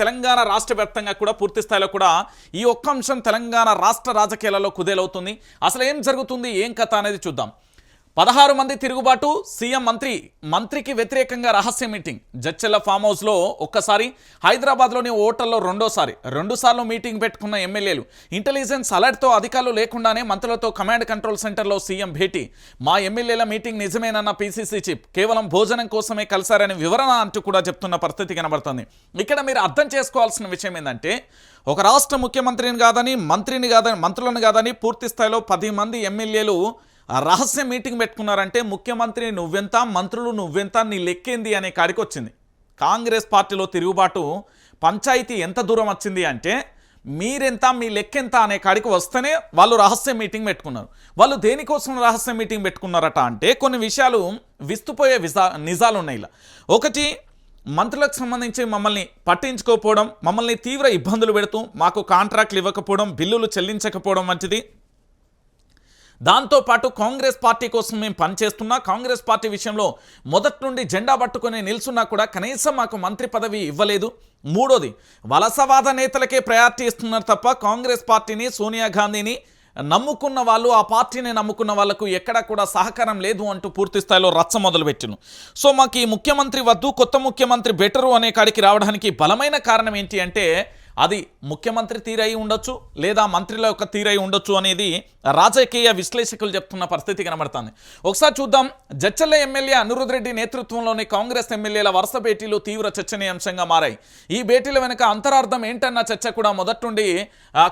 తెలంగాణ రాష్ట్ర వ్యాప్తంగా కూడా పూర్తి స్థాయిలో కూడా ఈ ఒక్క అంశం తెలంగాణ రాష్ట్ర రాజకీయాలలో కుదేలవుతుంది. అసలు ఏం జరుగుతుంది? ఏం కథ అనేది చూద్దాం. పదహారు మంది తిరుగుబాటు సీఎం మంత్రి మంత్రికి వ్యతిరేకంగా రహస్య మీటింగ్. జడ్చెల్ల ఫామ్ హౌస్లో ఒక్కసారి హైదరాబాద్లోని ఓటర్లో రెండోసారి రెండుసార్లు మీటింగ్ పెట్టుకున్న ఎమ్మెల్యేలు. ఇంటెలిజెన్స్ అలర్ట్తో అధికారులు లేకుండానే మంత్రులతో కమాండ్ కంట్రోల్ సెంటర్లో సీఎం భేటీ. మా ఎమ్మెల్యేల మీటింగ్ నిజమేనన్న పీసీసీ చీఫ్ కేవలం భోజనం కోసమే కలిశారని వివరణ అంటూ కూడా చెప్తున్న పరిస్థితి కనబడుతుంది. ఇక్కడ మీరు అర్థం చేసుకోవాల్సిన విషయం ఏంటంటే ఒక రాష్ట్ర ముఖ్యమంత్రిని కాదని మంత్రిని కాదని మంత్రులను కాదని పూర్తి స్థాయిలో పది మంది ఎమ్మెల్యేలు రహస్య మీటింగ్ పెట్టుకున్నారంటే ముఖ్యమంత్రి నువ్వెంత మంత్రులు నువ్వెంత నీ లెక్కేంది అనే కాడికి వచ్చింది కాంగ్రెస్ పార్టీలో తిరుగుబాటు పంచాయతీ ఎంత దూరం వచ్చింది అంటే మీరెంత మీ లెక్కెంత అనే కాడికి వస్తేనే వాళ్ళు రహస్య మీటింగ్ పెట్టుకున్నారు. వాళ్ళు దేనికోసం రహస్య మీటింగ్ పెట్టుకున్నారట అంటే కొన్ని విషయాలు విస్తుపోయే విజా నిజాలు ఉన్నాయి ఇలా. ఒకటి మంత్రులకు సంబంధించి మమ్మల్ని పట్టించుకోకపోవడం మమ్మల్ని తీవ్ర ఇబ్బందులు పెడుతూ మాకు కాంట్రాక్ట్లు ఇవ్వకపోవడం బిల్లులు చెల్లించకపోవడం వంటిది దాంతోపాటు కాంగ్రెస్ పార్టీ కోసం మేము పనిచేస్తున్నా కాంగ్రెస్ పార్టీ విషయంలో మొదటి నుండి జెండా పట్టుకుని నిల్చున్నా కూడా కనీసం మాకు మంత్రి పదవి ఇవ్వలేదు. మూడోది వలసవాద నేతలకే ప్రయారిటీ ఇస్తున్నారు తప్ప కాంగ్రెస్ పార్టీని సోనియా గాంధీని నమ్ముకున్న వాళ్ళు ఆ పార్టీని నమ్ముకున్న వాళ్ళకు ఎక్కడ కూడా సహకారం లేదు అంటూ పూర్తి స్థాయిలో రచ్చ మొదలుపెట్టిను సో మాకు ఈ ముఖ్యమంత్రి వద్దు కొత్త ముఖ్యమంత్రి బెటరు అనే కాడికి రావడానికి బలమైన కారణం ఏంటి అంటే అది ముఖ్యమంత్రి తీరై ఉండొచ్చు లేదా మంత్రుల యొక్క తీరై ఉండొచ్చు అనేది రాజకీయ విశ్లేషకులు చెప్తున్న పరిస్థితి కనబడుతుంది. ఒకసారి చూద్దాం. జడ్చల్ల ఎమ్మెల్యే అనిరుద్ రెడ్డి నేతృత్వంలోని కాంగ్రెస్ ఎమ్మెల్యేల వరుస భేటీలు తీవ్ర చర్చనీయాంశంగా మారాయి. ఈ భేటీల వెనుక అంతరార్థం ఏంటన్న చర్చ కూడా మొదటి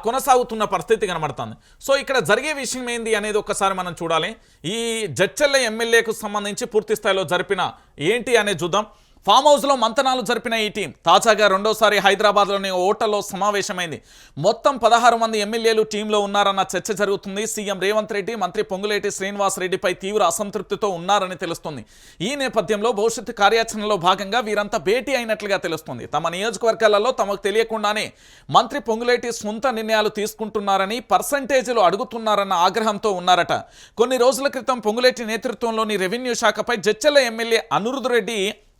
కొనసాగుతున్న పరిస్థితి కనబడుతుంది. సో ఇక్కడ జరిగే విషయం ఏంది అనేది ఒకసారి మనం చూడాలి. ఈ జడ్చల్ల ఎమ్మెల్యేకు సంబంధించి పూర్తి స్థాయిలో జరిపిన ఏంటి అనేది చూద్దాం. ఫామ్ హౌస్లో మంతనాలు జరిపిన ఈ టీం తాజాగా రెండోసారి హైదరాబాద్లోని ఓటల్లో సమావేశమైంది. మొత్తం పదహారు మంది ఎమ్మెల్యేలు టీంలో ఉన్నారన్న చర్చ జరుగుతుంది. సీఎం రేవంత్ రెడ్డి మంత్రి పొంగులేటి శ్రీనివాస్ రెడ్డిపై తీవ్ర అసంతృప్తితో ఉన్నారని తెలుస్తుంది. ఈ నేపథ్యంలో భవిష్యత్తు కార్యాచరణలో భాగంగా వీరంతా భేటీ అయినట్లుగా తెలుస్తుంది. తమ నియోజకవర్గాలలో తమకు తెలియకుండానే మంత్రి పొంగులేటి సొంత నిర్ణయాలు తీసుకుంటున్నారని పర్సంటేజీలు అడుగుతున్నారన్న ఆగ్రహంతో ఉన్నారట. కొన్ని రోజుల క్రితం పొంగులేటి నేతృత్వంలోని రెవెన్యూ శాఖపై జచ్చెల ఎమ్మెల్యే అనిరుద్ రెడ్డి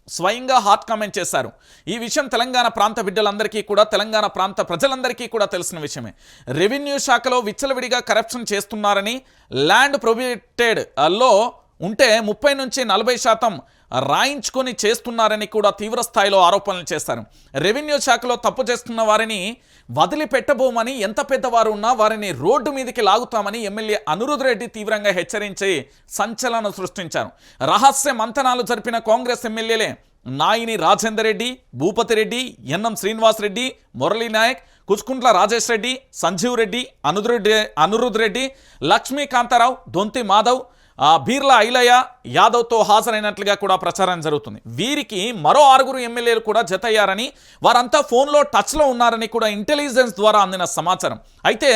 స్వయంగా హాట్ కామెంట్ చేశారు. ఈ విషయం తెలంగాణ ప్రాంత బిడ్డలందరికీ కూడా తెలంగాణ ప్రాంత ప్రజలందరికీ కూడా తెలిసిన విషయమే. రెవెన్యూ శాఖలో విచ్చలవిడిగా కరప్షన్ చేస్తున్నారని ల్యాండ్ ప్రొబిటెడ్లో ఉంటే ముప్పై నుంచి నలభై శాతం రాయించుకొని చేస్తున్నారని కూడా తీవ్రస్థాయిలో ఆరోపణలు చేశారు. రెవెన్యూ శాఖలో తప్పు చేస్తున్న వారిని వదిలిపెట్టబోమని ఎంత పెద్దవారు ఉన్నా వారిని రోడ్డు మీదకి లాగుతామని ఎమ్మెల్యే అనురుధ్ రెడ్డి తీవ్రంగా హెచ్చరించి సంచలనం సృష్టించారు. రహస్య మంతనాలు జరిపిన కాంగ్రెస్ ఎమ్మెల్యేలే నాయిని రాజేందర్ రెడ్డి భూపతి రెడ్డి ఎన్ఎం శ్రీనివాస్ రెడ్డి మురళీ నాయక్ కుచుకుంట్ల రాజేష్ రెడ్డి సంజీవ్ రెడ్డి అనురుద్ అనిరుద్ రెడ్డి లక్ష్మీకాంతారావు దొంతి మాధవ్ బీర్ల ఐలయ్య యాదవ్తో హాజరైనట్లుగా కూడా ప్రచారం జరుగుతుంది. వీరికి మరో ఆరుగురు ఎమ్మెల్యేలు కూడా జతయ్యారని వారంతా ఫోన్లో టచ్లో ఉన్నారని కూడా ఇంటెలిజెన్స్ ద్వారా అందిన సమాచారం. అయితే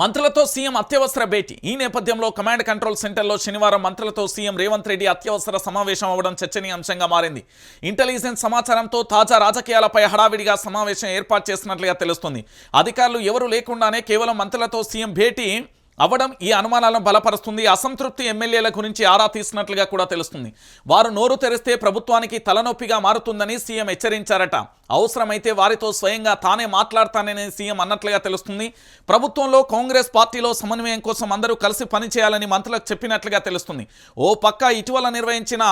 మంత్రులతో సీఎం అత్యవసర భేటీ. ఈ నేపథ్యంలో కమాండ్ కంట్రోల్ సెంటర్లో శనివారం మంత్రులతో సీఎం రేవంత్ రెడ్డి అత్యవసర సమావేశం అవ్వడం చర్చనీయాంశంగా మారింది. ఇంటెలిజెన్స్ సమాచారంతో తాజా రాజకీయాలపై హడావిడిగా సమావేశం ఏర్పాటు చేసినట్లుగా తెలుస్తుంది. అధికారులు ఎవరు లేకుండానే కేవలం మంత్రులతో సీఎం భేటీ అవ్వడం ఈ అనుమానాలను బలపరుస్తుంది. అసంతృప్తి ఎమ్మెల్యేల గురించి ఆరా తీసినట్లుగా కూడా తెలుస్తుంది. వారు నోరు తెరిస్తే ప్రభుత్వానికి తలనొప్పిగా మారుతుందని సీఎం హెచ్చరించారట. అవసరమైతే వారితో స్వయంగా తానే మాట్లాడతానని సీఎం అన్నట్లుగా తెలుస్తుంది. ప్రభుత్వంలో కాంగ్రెస్ పార్టీలో సమన్వయం కోసం అందరూ కలిసి పనిచేయాలని మంత్రులకు చెప్పినట్లుగా తెలుస్తుంది. ఓ పక్క ఇటీవల నిర్వహించిన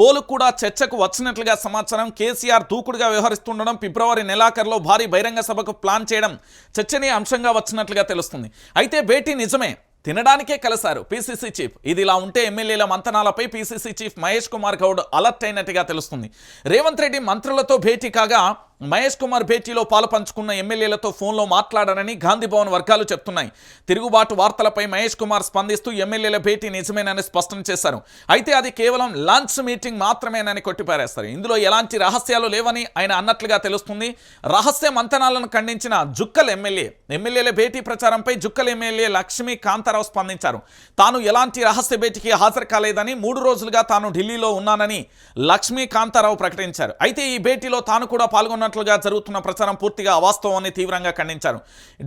పోలు కూడా చర్చకు వచ్చినట్లుగా సమాచారం కేసీఆర్ దూకుడుగా వ్యవహరిస్తుండడం ఫిబ్రవరి నెలాఖరులో భారీ బహిరంగ సభకు ప్లాన్ చేయడం చర్చనీయ అంశంగా వచ్చినట్లుగా తెలుస్తుంది. అయితే భేటీ నిజమే. తినడానికే కలిశారు పీసీసీ చీఫ్. ఇది ఇలా ఉంటే ఎమ్మెల్యేల మంతనాలపై PCC chief Mahesh Kumar Goud alert అయినట్టుగా తెలుస్తుంది. రేవంత్ రెడ్డి మంత్రులతో భేటీ కాగా మహేష్ కుమార్ భేటీలో పాలుపంచుకున్న ఎమ్మెల్యేలతో ఫోన్లో మాట్లాడారని గాంధీ భవన్ వర్గాలు చెప్తున్నాయి. తిరుగుబాటు వార్తలపై మహేష్ కుమార్ స్పందిస్తూ ఎమ్మెల్యేల భేటీ నిజమేనని స్పష్టం చేశారు. అయితే అది కేవలం లంచ్ మీటింగ్ మాత్రమేనని కొట్టిపారేస్తారు. ఇందులో ఎలాంటి రహస్యాలు లేవని ఆయన అన్నట్లుగా తెలుస్తుంది. రహస్య మంతనాలను ఖండించిన జుక్కల్ ఎమ్మెల్యే ఎమ్మెల్యేల భేటీ ప్రచారంపై జుక్కల్ ఎమ్మెల్యే లక్ష్మీ కాంతారావు స్పందించారు. తాను ఎలాంటి రహస్య భేటీకి హాజరు కాలేదని మూడు రోజులుగా తాను ఢిల్లీలో ఉన్నానని లక్ష్మీ కాంతారావు ప్రకటించారు. అయితే ఈ భేటీలో తాను కూడా పాల్గొన్నట్లుగా జరుగుతున్న ప్రచారం పూర్తిగా అవాస్తవమని తీవ్రంగా ఖండించారు.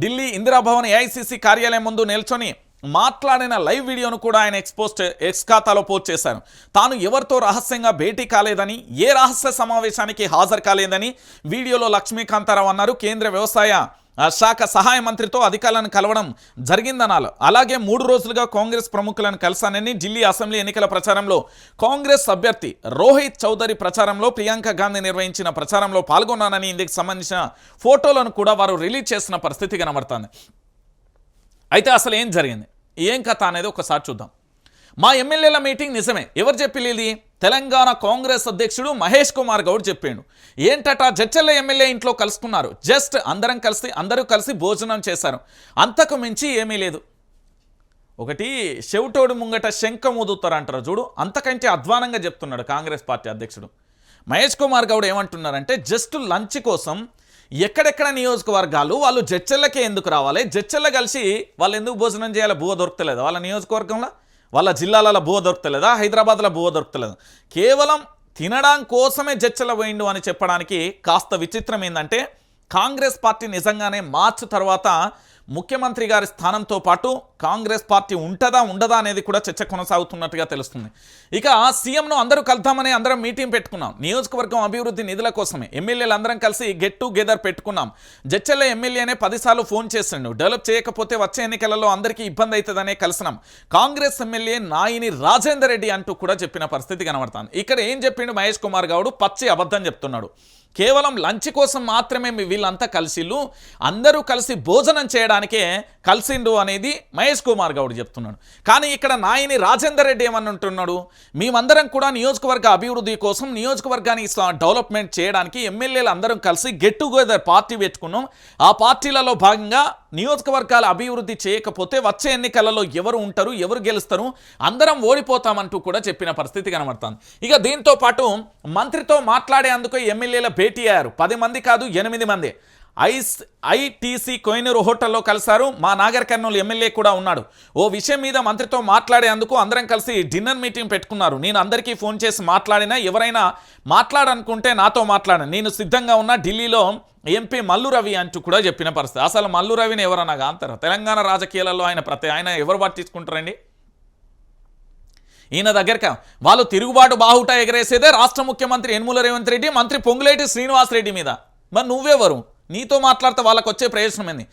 ఢిల్లీ ఇందిరాభవన్ ఏఐసిసి కార్యాలయం ముందు నిల్చొని మాట్లాడిన లైవ్ వీడియోను కూడా ఆయన ఎక్స్పోస్ట్ ఎక్స్ ఖాతాలో పోస్ట్ చేశారు. తాను ఎవరితో రహస్యంగా భేటీ కాలేదని ఏ రహస్య సమావేశానికి హాజరు కాలేదని వీడియోలో లక్ష్మీకాంతారావు అన్నారు. కేంద్ర వ్యవసాయ శాఖ సహాయ మంత్రితో అధికారులను కలవడం జరిగిందనాలి అలాగే మూడు రోజులుగా కాంగ్రెస్ ప్రముఖులను కలిశానని ఢిల్లీ అసెంబ్లీ ఎన్నికల ప్రచారంలో కాంగ్రెస్ అభ్యర్థి రోహిత్ చౌదరి ప్రచారంలో ప్రియాంక గాంధీ నిర్వహించిన ప్రచారంలో పాల్గొన్నానని ఇందుకు సంబంధించిన ఫోటోలను కూడా వారు రిలీజ్ చేసిన పరిస్థితి కనబడుతుంది. అయితే అసలు ఏం జరిగింది? ఏం కథ అనేది ఒకసారి చూద్దాం. మా ఎమ్మెల్యేల మీటింగ్ నిజమే. ఎవరు చెప్పిలేదు తెలంగాణ కాంగ్రెస్ అధ్యక్షుడు మహేష్ కుమార్ గౌడ్ చెప్పిండు. ఏంటట? జడ్చల్ల ఎమ్మెల్యే ఇంట్లో కలుసుకున్నారు. జస్ట్ అందరం కలిసి అందరూ కలిసి భోజనం చేశారు. అంతకు మించి ఏమీ లేదు. ఒకటి చెవిటోడు ముంగట శంఖ ముదుతారు అంటారు చూడు. అంతకంటే అధ్వానంగా చెప్తున్నాడు కాంగ్రెస్ పార్టీ అధ్యక్షుడు. మహేష్ కుమార్ గౌడ్ ఏమంటున్నారంటే జస్ట్ లంచ్ కోసం ఎక్కడెక్కడ నియోజకవర్గాలు వాళ్ళు జడ్చెల్లకే ఎందుకు రావాలి? జడ్చెల్ల కలిసి వాళ్ళు ఎందుకు భోజనం చేయాలి? బువ దొరకలేదు వాళ్ళ నియోజకవర్గంలో? వాళ్ళ జిల్లాలలో బువ దొరకలేదా హైదరాబాద్లో బువ దొరకలేదు కేవలం తినడం కోసమే జచ్చల పోయిండు అని చెప్పడానికి కాస్త విచిత్రం ఏంటంటే కాంగ్రెస్ పార్టీ నిజంగానే మార్చ్ తర్వాత ముఖ్యమంత్రి గారి స్థానంతో పాటు కాంగ్రెస్ పార్టీ ఉంటుందా ఉండదా అనేది కూడా చర్చ కొనసాగుతున్నట్టుగా తెలుస్తుంది. ఇక సీఎంను అందరూ కలుద్దామని అందరం మీటింగ్ పెట్టుకున్నాం. నియోజకవర్గం అభివృద్ధి నిధుల కోసమే. ఎమ్మెల్యేలు అందరం కలిసి గెట్ టుగెదర్ పెట్టుకున్నాం. జడ్చెల్ల ఎమ్మెల్యేనే పదిసార్లు ఫోన్ చేసిండు. డెవలప్ చేయకపోతే వచ్చే ఎన్నికలలో అందరికీ ఇబ్బంది అవుతుందనే కలిసినాం. కాంగ్రెస్ ఎమ్మెల్యే నాయిని రాజేందర్ రెడ్డి అంటూ కూడా చెప్పిన పరిస్థితి కనబడుతుంది. ఇక్కడ ఏం చెప్పిండు మహేష్ కుమార్ గౌడ్? పచ్చి అబద్ధం చెప్తున్నాడు. కేవలం లంచ్ కోసం మాత్రమే మీ వీళ్ళంతా కలిసిళ్ళు. అందరూ కలిసి భోజనం చేయడం చేయడానికే కలిసిండు అనేది మహేష్ కుమార్ గౌడ్ చెప్తున్నాడు. కానీ ఇక్కడ నాయని రాజేందర్ రెడ్డి ఏమని ఉంటున్నాడు మేమందరం కూడా నియోజకవర్గ అభివృద్ధి కోసం నియోజకవర్గాన్ని డెవలప్మెంట్ చేయడానికి ఎమ్మెల్యేలు అందరం కలిసి గెట్ టుగెదర్ పార్టీ పెట్టుకున్నాం. ఆ పార్టీలలో భాగంగా నియోజకవర్గాల అభివృద్ధి చేయకపోతే వచ్చే ఎన్నికలలో ఎవరు ఉంటారు ఎవరు గెలుస్తారు అందరం ఓడిపోతామంటూ కూడా చెప్పిన పరిస్థితి కనబడుతుంది. ఇక దీంతో పాటు మంత్రితో మాట్లాడేందుకు ఎమ్మెల్యేల భేటీ అయ్యారు. పది మంది కాదు ఎనిమిది మంది. ఐస్ ఐటీసీ కోయినూరు హోటల్లో కలిశారు. మా నాగర్ కర్నూలు ఎమ్మెల్యే కూడా ఉన్నాడు. ఓ విషయం మీద మంత్రితో మాట్లాడేందుకు అందరం కలిసి డిన్నర్ మీటింగ్ పెట్టుకున్నారు. నేను అందరికీ ఫోన్ చేసి మాట్లాడినా ఎవరైనా మాట్లాడనుకుంటే నాతో మాట్లాడను నేను సిద్ధంగా ఉన్న ఢిల్లీలో ఎంపీ మల్లు రవి అంటూ కూడా చెప్పిన పరిస్థితి. అసలు మల్లు రవిని ఎవరన్నా కాంతారు తెలంగాణ రాజకీయాలలో ఆయన ప్రతి ఆయన ఎవరు పట్టించుకుంటారండి ఈయన దగ్గరక? వాళ్ళు తిరుగుబాటు బాహుట ఎగరేసేదే రాష్ట్ర ముఖ్యమంత్రి యనమల రేవంత్ రెడ్డి మంత్రి పొంగులేటి శ్రీనివాస్ రెడ్డి మీద. మరి నువ్వెవరు? నీతో మాట్లాడితే వాళ్ళకు వచ్చే ప్రయోజనం ఏంది?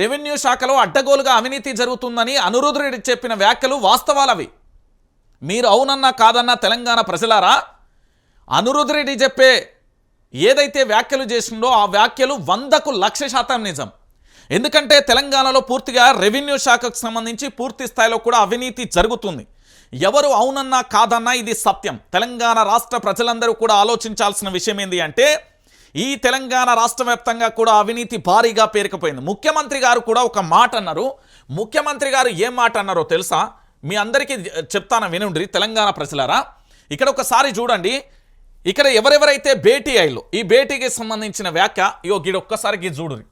రెవెన్యూ శాఖలో అడ్డగోలుగా అవినీతి జరుగుతుందని అనిరుద్ధ్ చెప్పిన వ్యాఖ్యలు వాస్తవాలవి. మీరు అవునన్నా కాదన్నా తెలంగాణ ప్రజలారా? అనురుధ్రెడ్డి చెప్పే ఏదైతే వ్యాఖ్యలు చేసిండో ఆ వ్యాఖ్యలు వందకు లక్ష శాతం నిజం. ఎందుకంటే తెలంగాణలో పూర్తిగా రెవెన్యూ శాఖకు సంబంధించి పూర్తి స్థాయిలో కూడా అవినీతి జరుగుతుంది. ఎవరు అవునన్నా కాదన్నా ఇది సత్యం. తెలంగాణ రాష్ట్ర ప్రజలందరూ కూడా ఆలోచించాల్సిన విషయం ఏంటి అంటే ఈ తెలంగాణ రాష్ట్ర వ్యాప్తంగా కూడా అవినీతి భారీగా పేరుకుపోయింది. ముఖ్యమంత్రి గారు కూడా ఒక మాట అన్నారు. ముఖ్యమంత్రి గారు ఏం మాట అన్నారో తెలుసా? మీ అందరికీ చెప్తాను వినుండ్రి తెలంగాణ ప్రజలారా. ఇక్కడ ఒకసారి చూడండి. ఇక్కడ ఎవరెవరైతే భేటీ అయ్యాలో ఈ భేటీకి సంబంధించిన వ్యాఖ్య ఇయో గీడు ఒక్కసారి గీ చూడురి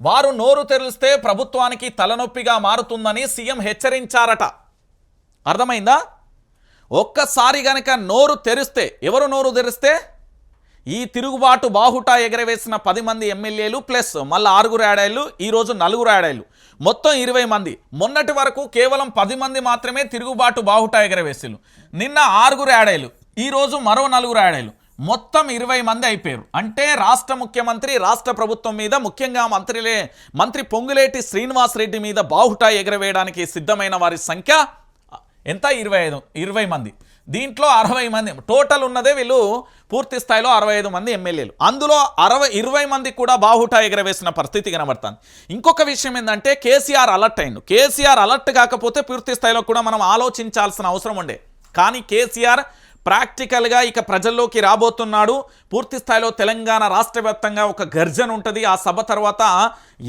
వారు నోరు తెరిస్తే ప్రభుత్వానికి తలనొప్పిగా మారుతుందని సీఎం హెచ్చరించారట. అర్థమైందా? ఒక్కసారి గనక నోరు తెరిస్తే ఎవరు నోరు తెరిస్తే? ఈ తిరుగుబాటు బాహుట ఎగరవేసిన పది మంది ఎమ్మెల్యేలు ప్లస్ మళ్ళీ ఆరుగురు యాడాయిలు ఈరోజు నలుగురు యాడాయిలు మొత్తం ఇరవై మంది. మొన్నటి వరకు కేవలం పది మంది మాత్రమే తిరుగుబాటు బాహుట ఎగరవేసిలు నిన్న ఆరుగురు యాడాయిలు ఈరోజు మరో నలుగురు యాడాయిలు మొత్తం ఇరవై మంది అయిపోయారు. అంటే రాష్ట్ర ముఖ్యమంత్రి రాష్ట్ర ప్రభుత్వం మీద ముఖ్యంగా మంత్రిలే మంత్రి పొంగులేటి శ్రీనివాస్ రెడ్డి మీద బాహుట ఎగరవేయడానికి సిద్ధమైన వారి సంఖ్య ఎంత? ఇరవై ఐదు ఇరవై మంది. దీంట్లో అరవై మంది టోటల్ ఉన్నదే వీళ్ళు పూర్తి స్థాయిలో అరవై ఐదు మంది ఎమ్మెల్యేలు. అందులో అరవై ఇరవై మంది కూడా బాహుటా ఎగరవేసిన పరిస్థితి కనబడుతుంది. ఇంకొక విషయం ఏంటంటే కేసీఆర్ అలర్ట్ అయిండు. కేసీఆర్ అలర్ట్ కాకపోతే పూర్తి స్థాయిలో కూడా మనం ఆలోచించాల్సిన అవసరం ఉండే. కానీ కేసీఆర్ ప్రాక్టికల్గా ఇక ప్రజల్లోకి రాబోతున్నాడు. పూర్తి స్థాయిలో తెలంగాణ రాష్ట్ర వ్యాప్తంగా ఒక గర్జన ఉంటుంది. ఆ సభ తర్వాత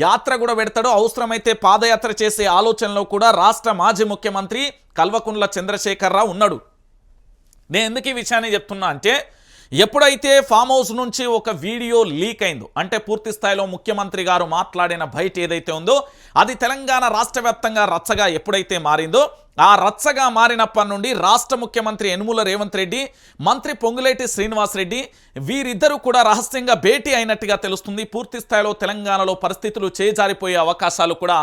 యాత్ర కూడా పెడతాడు. అవసరమైతే పాదయాత్ర చేసే ఆలోచనలో కూడా రాష్ట్ర మాజీ ముఖ్యమంత్రి కల్వకుంట్ల చంద్రశేఖరరావు ఉన్నాడు. నేను ఎందుకు ఈ విషయాన్ని చెప్తున్నా అంటే ఎప్పుడైతే ఫామ్ హౌస్ నుంచి ఒక వీడియో లీక్ అయిందో అంటే పూర్తి స్థాయిలో ముఖ్యమంత్రి గారు మాట్లాడిన బయట ఏదైతే ఉందో అది తెలంగాణ రాష్ట్ర రచ్చగా ఎప్పుడైతే మారిందో ఆ రచ్చగా మారినప్పటి నుండి రాష్ట్ర ముఖ్యమంత్రి యనుమూల రేవంత్ రెడ్డి మంత్రి పొంగులేటి శ్రీనివాస్ రెడ్డి వీరిద్దరూ కూడా రహస్యంగా భేటీ అయినట్టుగా తెలుస్తుంది. పూర్తి స్థాయిలో తెలంగాణలో పరిస్థితులు చేజారిపోయే అవకాశాలు కూడా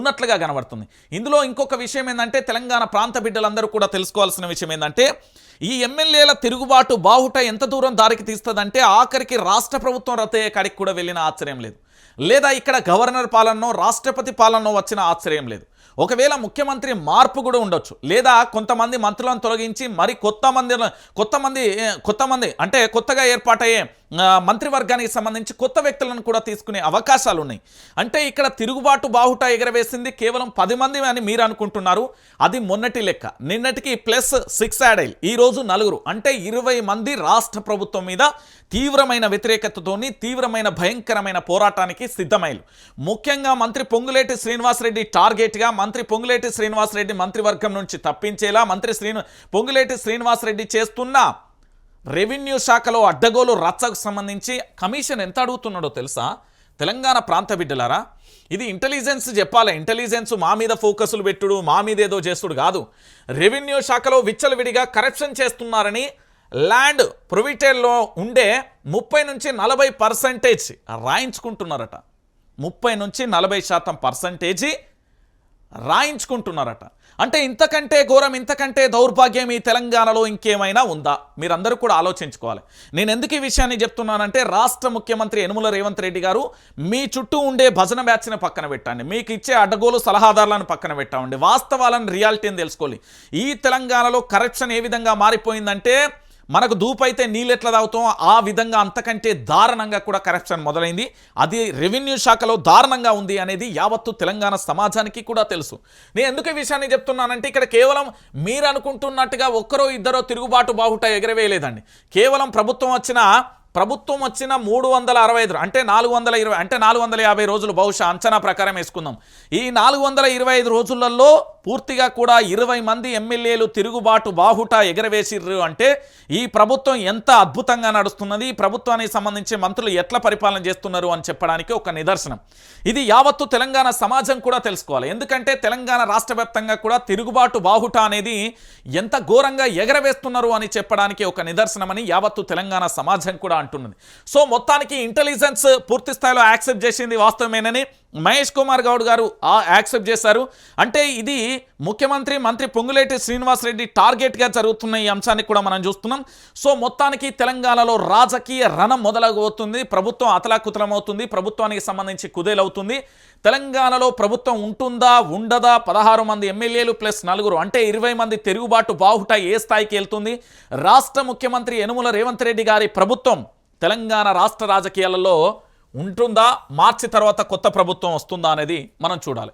ఉన్నట్లుగా కనబడుతుంది. ఇందులో ఇంకొక విషయం ఏంటంటే తెలంగాణ ప్రాంత బిడ్డలందరూ కూడా తెలుసుకోవాల్సిన విషయం ఏంటంటే ఈ ఎమ్మెల్యేల తిరుగుబాటు బాహుట ఎంత దూరం దారికి తీస్తుందంటే ఆఖరికి రాష్ట్ర ప్రభుత్వం రద్దయ్యే కాడికి కూడా వెళ్ళిన ఆశ్చర్యం లేదు. లేదా ఇక్కడ గవర్నర్ పాలనో రాష్ట్రపతి పాలనో వచ్చిన ఆశ్చర్యం లేదు. ఒకవేళ ముఖ్యమంత్రి మార్పు కూడా ఉండొచ్చు. లేదా కొంతమంది మంత్రులను తొలగించి మరి కొత్త మంది కొత్త మంది కొత్త మంది అంటే కొత్తగా ఏర్పాటయ్యే మంత్రివర్గానికి సంబంధించి కొత్త వ్యక్తులను కూడా తీసుకునే అవకాశాలు ఉన్నాయి. అంటే ఇక్కడ తిరుగుబాటు బాహుట ఎగరవేసింది కేవలం పది మంది అని మీరు అనుకుంటున్నారు. అది మొన్నటి లెక్క. నిన్నటికి ప్లస్ సిక్స్ యాడ్ ఈ రోజు నలుగురు. అంటే ఇరవై మంది రాష్ట్ర ప్రభుత్వం మీద తీవ్రమైన వ్యతిరేకతతోని తీవ్రమైన భయంకరమైన పోరాటానికి సిద్ధమైలు ముఖ్యంగా మంత్రి పొంగులేటి శ్రీనివాసరెడ్డి టార్గెట్గా మంత్రి పొంగులేటి శ్రీనివాసరెడ్డి మంత్రివర్గం నుంచి తప్పించేలా మంత్రి శ్రీను పొంగులేటి శ్రీనివాసరెడ్డి చేస్తున్న రెవెన్యూ శాఖలో అడ్డగోలు రచ్చకు సంబంధించి కమిషన్ ఎంత అడుగుతున్నాడో తెలుసా? తెలంగాణ ప్రాంత బిడ్డలారా ఇది ఇంటెలిజెన్స్ చెప్పాలి. ఇంటెలిజెన్స్ మా మీద ఫోకసులు పెట్టుడు మా మీద ఏదో చేస్తుడు కాదు. రెవెన్యూ శాఖలో విచ్చలవిడిగా కరప్షన్ చేస్తున్నారని ల్యాండ్ ప్రొవిటేల్లో ఉండే ముప్పై నుంచి నలభై పర్సంటేజ్ రాయించుకుంటున్నారట. ముప్పై నుంచి నలభై శాతం పర్సంటేజీ రాయించుకుంటున్నారట. అంటే ఇంతకంటే ఘోరం ఇంతకంటే దౌర్భాగ్యం ఈ తెలంగాణలో ఇంకేమైనా ఉందా? మీరందరూ కూడా ఆలోచించుకోవాలి. నేను ఎందుకు ఈ విషయాన్ని చెప్తున్నానంటే రాష్ట్ర ముఖ్యమంత్రి యనుమల రేవంత్ రెడ్డి గారు మీ చుట్టూ ఉండే భజన బ్యాచ్ని పక్కన పెట్టండి. మీకు ఇచ్చే అడ్డగోలు సలహాదారులను పక్కన పెట్టండి. వాస్తవాలను రియాలిటీని తెలుసుకోవాలి ఈ తెలంగాణలో కరప్షన్ ఏ విధంగా మారిపోయిందంటే మనకు దూపైతే నీళ్ళు ఎట్లా తాగుతాం ఆ విధంగా అంతకంటే దారుణంగా కూడా కరప్షన్ మొదలైంది. అది రెవెన్యూ శాఖలో దారుణంగా ఉంది అనేది యావత్తు తెలంగాణ సమాజానికి కూడా తెలుసు. నేను ఎందుకు ఈ విషయాన్ని చెప్తున్నానంటే ఇక్కడ కేవలం మీరు అనుకుంటున్నట్టుగా ఒక్కరో ఇద్దరో తిరుగుబాటు బాహుట ఎగరవేయలేదండి. కేవలం ప్రభుత్వం వచ్చిన ప్రభుత్వం వచ్చిన మూడు వందల అరవై ఐదు అంటే నాలుగు వందల ఇరవై అంటే నాలుగు వందల యాభై రోజులు బహుశా అంచనా ప్రకారం వేసుకుందాం. ఈ నాలుగు వందల ఇరవై ఐదు రోజులలో పూర్తిగా కూడా ఇరవై మంది ఎమ్మెల్యేలు తిరుగుబాటు బాహుట ఎగరవేసిర్రు అంటే ఈ ప్రభుత్వం ఎంత అద్భుతంగా నడుస్తున్నది? ఈ ప్రభుత్వానికి సంబంధించి మంత్రులు ఎట్లా పరిపాలన చేస్తున్నారు అని చెప్పడానికి ఒక నిదర్శనం. ఇది యావత్తు తెలంగాణ సమాజం కూడా తెలుసుకోవాలి. ఎందుకంటే తెలంగాణ రాష్ట్ర వ్యాప్తంగా కూడా తిరుగుబాటు బాహుట అనేది ఎంత ఘోరంగా ఎగరవేస్తున్నారు అని చెప్పడానికి ఒక నిదర్శనమని యావత్తు తెలంగాణ సమాజం కూడా అంటున్నది. సో మొత్తానికి ఇంటెలిజెన్స్ పూర్తి స్థాయిలో యాక్సెప్ట్ చేసింది వాస్తవమేనని మహేష్ కుమార్ గౌడ్ గారు ఆ యాక్సెప్ట్ చేశారు. అంటే ఇది ముఖ్యమంత్రి మంత్రి పొంగులేటి శ్రీనివాసరెడ్డి టార్గెట్గా జరుగుతున్న ఈ అంశాన్ని కూడా మనం చూస్తున్నాం. సో మొత్తానికి తెలంగాణలో రాజకీయ రణం మొదలవుతుంది. ప్రభుత్వం అతలాకుతలమవుతుంది. ప్రభుత్వానికి సంబంధించి కుదేలవుతుంది. తెలంగాణలో ప్రభుత్వం ఉంటుందా ఉండదా? పదహారు మంది ఎమ్మెల్యేలు ప్లస్ నలుగురు అంటే ఇరవై మంది తిరుగుబాటు బాహుట ఏ స్థాయికి వెళ్తుంది? రాష్ట్ర ముఖ్యమంత్రి యనుమల రేవంత్ రెడ్డి గారి ప్రభుత్వం తెలంగాణ రాష్ట్ర రాజకీయాలలో ఉంటుందా? మార్చి తర్వాత కొత్త ప్రభుత్వం వస్తుందా అనేది మనం చూడాలి.